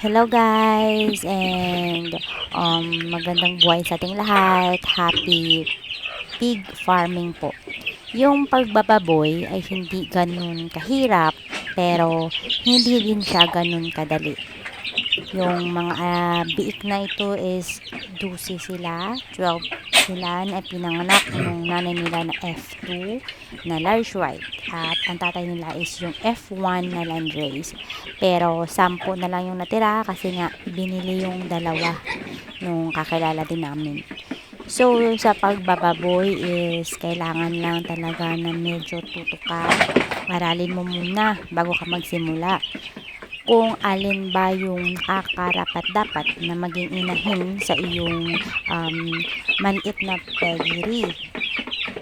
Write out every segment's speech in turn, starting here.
Hello guys and um, magandang buhay sa ating lahat. Happy pig farming po. Yung pagbababoy ay hindi ganun kahirap pero hindi din siya ganun kadali. Yung mga ah, biik na ito is 12 sila, 12 sila na pinanganak nung nanay nila na F2 na large white at ang tatay nila is yung F1 na landrace. Pero 10 na lang yung natira kasi nga binili yung dalawa nung kakilala din namin. So, sa pagbababoy is kailangan lang talaga na medyo tuto ka. Aralin mo muna bago ka magsimula kung alin ba yung nakakarapat dapat na maging inahin sa iyong um, maliit na pedigree?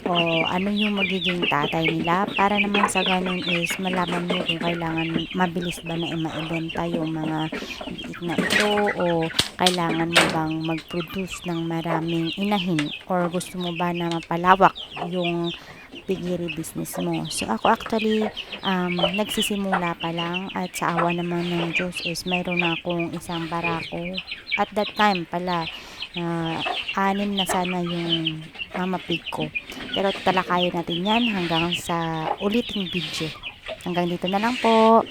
O ano yung magiging tatay nila? Para naman sa ganun is malaman mo kung kailangan mabilis ba na maibenta yung mga biik na ito? O kailangan mo bang mag-produce ng maraming inahin? Or gusto mo ba na mapalawak yung pigiri business mo. So ako actually um, nagsisimula pa lang at sa awa naman ng Diyos is mayroon na akong isang barako. At that time pala ah, anim na sana yung mama pig ko. Pero talakayin natin yan hanggang sa uliting video. Hanggang dito na lang po.